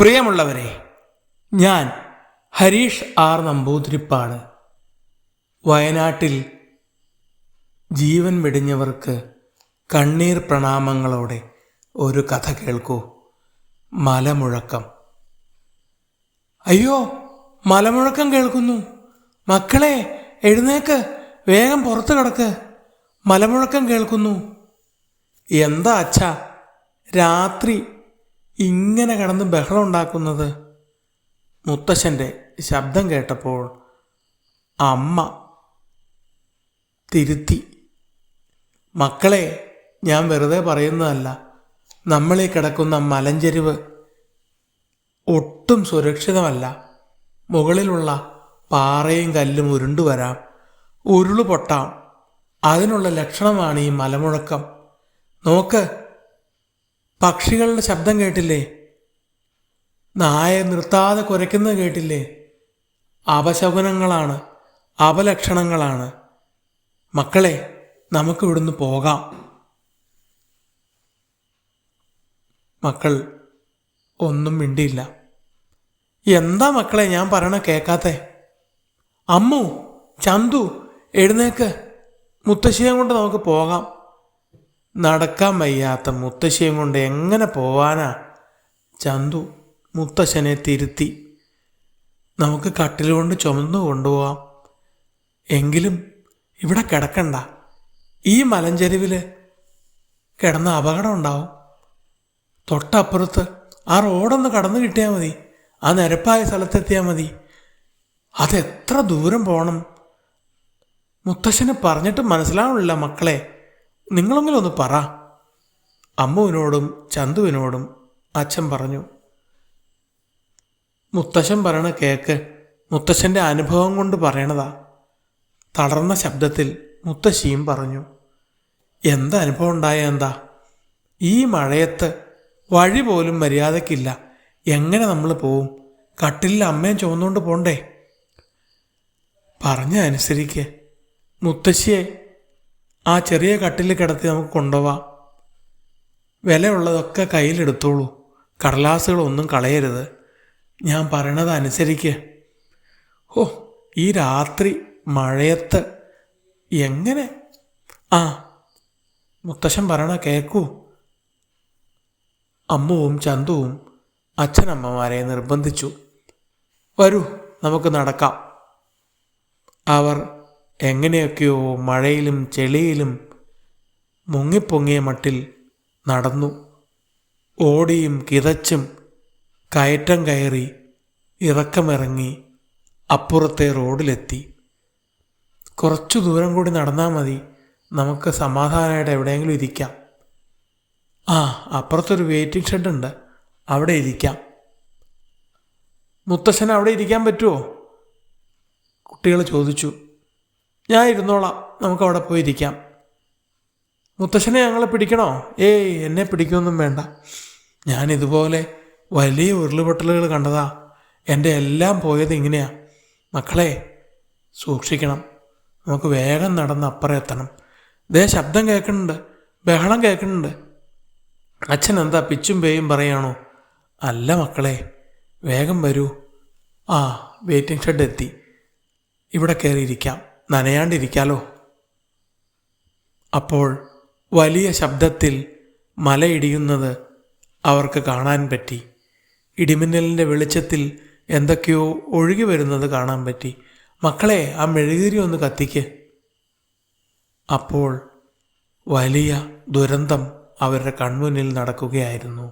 പ്രിയമുള്ളവരെ ഞാൻ ഹരീഷ് ആർ നമ്പൂതിരിപ്പാട്. വയനാട്ടിൽ ജീവൻ വെടിഞ്ഞവർക്ക് കണ്ണീർ പ്രണാമങ്ങളോടെ ഒരു കഥ കേൾക്കൂ. മലമുഴക്കം. അയ്യോ മലമുഴക്കം കേൾക്കുന്നു. മക്കളെ എഴുന്നേക്ക് വേഗം പുറത്തു കിടക്ക്. മലമുഴക്കം കേൾക്കുന്നു. എന്താ അച്ഛ രാത്രി ഇങ്ങനെ കടന്ന് ബഹളം ഉണ്ടാക്കുന്നത്? മുത്തശ്ശന്റെ ശബ്ദം കേട്ടപ്പോൾ അമ്മ തിരുത്തി മക്കളെ ഞാൻ വെറുതെ പറയുന്നതല്ല. നമ്മളീ കിടക്കുന്ന മലഞ്ചെരിവ് ഒട്ടും സുരക്ഷിതമല്ല. മുകളിലുള്ള പാറയും കല്ലും ഉരുണ്ടു വരാം. ഉരുളു പൊട്ടാം. അതിനുള്ള ലക്ഷണമാണ് ഈ മലമുഴക്കം. നോക്ക് പക്ഷികളുടെ ശബ്ദം കേട്ടില്ലേ? നായ നിർത്താതെ കുരയ്ക്കുന്നത് കേട്ടില്ലേ? അപശകുനങ്ങളാണ് അപലക്ഷണങ്ങളാണ്. മക്കളെ നമുക്ക് ഇവിടുന്ന് പോകാം. മക്കൾ ഒന്നും മിണ്ടിയില്ല. എന്താ മക്കളെ ഞാൻ പറയണ കേക്കാത്തെ? അമ്മു ചന്തു എഴുന്നേക്ക്. മുത്തശ്ശിയെ കൊണ്ട് നമുക്ക് പോകാം. നടക്കാൻ വയ്യാത്ത മുത്തശ്ശിയും കൊണ്ട് എങ്ങനെ പോവാനാ? ചന്തു മുത്തശ്ശനെ തിരുത്തി. നമുക്ക് കട്ടിലുകൊണ്ട് ചുമന്നു കൊണ്ടുപോവാം. എങ്കിലും ഇവിടെ കിടക്കണ്ട. ഈ മലഞ്ചെരുവിൽ കിടന്ന അപകടം ഉണ്ടാവും. തൊട്ടപ്പുറത്ത് ആ റോഡൊന്ന് കടന്നു കിട്ടിയാൽ മതി. ആ നിരപ്പായ സ്ഥലത്തെത്തിയാൽ മതി. അതെത്ര ദൂരം പോകണം മുത്തശ്ശന് പറഞ്ഞിട്ട് മനസ്സിലാവണില്ല മക്കളെ. നിങ്ങളെങ്കിലും ഒന്ന് പറ. അമ്മുവിനോടും ചന്തുവിനോടും അച്ഛൻ പറഞ്ഞു മുത്തശ്ശൻ പറയണ കേക്ക് മുത്തശ്ശന്റെ അനുഭവം കൊണ്ട് പറയണതാ. തളർന്ന ശബ്ദത്തിൽ മുത്തശ്ശിയും പറഞ്ഞു എന്താ അനുഭവം ഉണ്ടായ എന്താ? ഈ മഴയത്ത് വഴി പോലും മര്യാദക്കില്ല. എങ്ങനെ നമ്മൾ പോവും? കട്ടിലിൽ അമ്മയും ചുമന്നുകൊണ്ട് പോണ്ടേ? പറഞ്ഞ അനുസരിക്ക് മുത്തശ്ശിയെ ആ ചെറിയ കട്ടിൽ കിടത്തി നമുക്ക് കൊണ്ടുപോവാം. വിലയുള്ളതൊക്കെ കയ്യിലെടുത്തോളൂ. കടലാസുകളൊന്നും കളയരുത്. ഞാൻ പറയണത് അനുസരിക്ക് ഓ ഈ രാത്രി മഴയത്ത് എങ്ങനെ? ആ മുത്തശ്ശൻ പറയണ കേക്കൂ. അമ്മുവും ചന്തുവും അച്ഛനമ്മമാരെ നിർബന്ധിച്ചു. വരൂ നമുക്ക് നടക്കാം. അവർ എങ്ങനെയൊക്കെയോ മഴയിലും ചെളിയിലും മുങ്ങിപ്പൊങ്ങിയ മട്ടിൽ നടന്നു. ഓടിയും കിതച്ചും കയറ്റം കയറി ഇറക്കമിറങ്ങി അപ്പുറത്തെ റോഡിലെത്തി. കുറച്ചു ദൂരം കൂടി നടന്നാൽ മതി. നമുക്ക് സമാധാനമായിട്ട് എവിടെയെങ്കിലും ഇരിക്കാം. ആ അപ്പുറത്തൊരു വെയിറ്റിംഗ് ഷെഡ് ഉണ്ട്. അവിടെ ഇരിക്കാം. മുത്തശ്ശന് അവിടെ ഇരിക്കാൻ പറ്റുമോ കുട്ടികൾ ചോദിച്ചു. ഞാൻ ഇരുന്നോളാം. നമുക്ക് അവിടെ പോയി ഇരിക്കാം. മുത്തശ്ശനെ ഞങ്ങളെ പിടിക്കണോ? ഏയ് എന്നെ പിടിക്കൊന്നും വേണ്ട. ഞാൻ ഇതുപോലെ വലിയ ഉരുളുപൊട്ടലുകൾ കണ്ടതാ. എന്റെ എല്ലാം പോയത് ഇങ്ങനെയാ. മക്കളെ സൂക്ഷിക്കണം. നമുക്ക് വേഗം നടന്ന് അപ്പുറം എത്തണം. ദേ ശബ്ദം കേൾക്കുന്നുണ്ട്. ബഹളം കേൾക്കുന്നുണ്ട്. അച്ഛൻ എന്താ പിച്ചും പേയും പറയാണോ? അല്ല മക്കളെ വേഗം വരൂ. ആ വെയിറ്റിംഗ് ഷെഡ് എത്തി. ഇവിടെ കയറിയിരിക്കാം. നനയാണ്ടിരിക്കാലോ? അപ്പോൾ വലിയ ശബ്ദത്തിൽ മലയിടിയുന്നത് അവർക്ക് കാണാൻ പറ്റി. ഇടിമിന്നലിന്റെ വെളിച്ചത്തിൽ എന്തൊക്കെയോ ഒഴുകി വരുന്നത് കാണാൻ പറ്റി. മക്കളെ ആ മെഴുകുതിരി ഒന്ന് കത്തിക്ക്. അപ്പോൾ വലിയ ദുരന്തം അവരുടെ കൺമുന്നിൽ നടക്കുകയായിരുന്നു.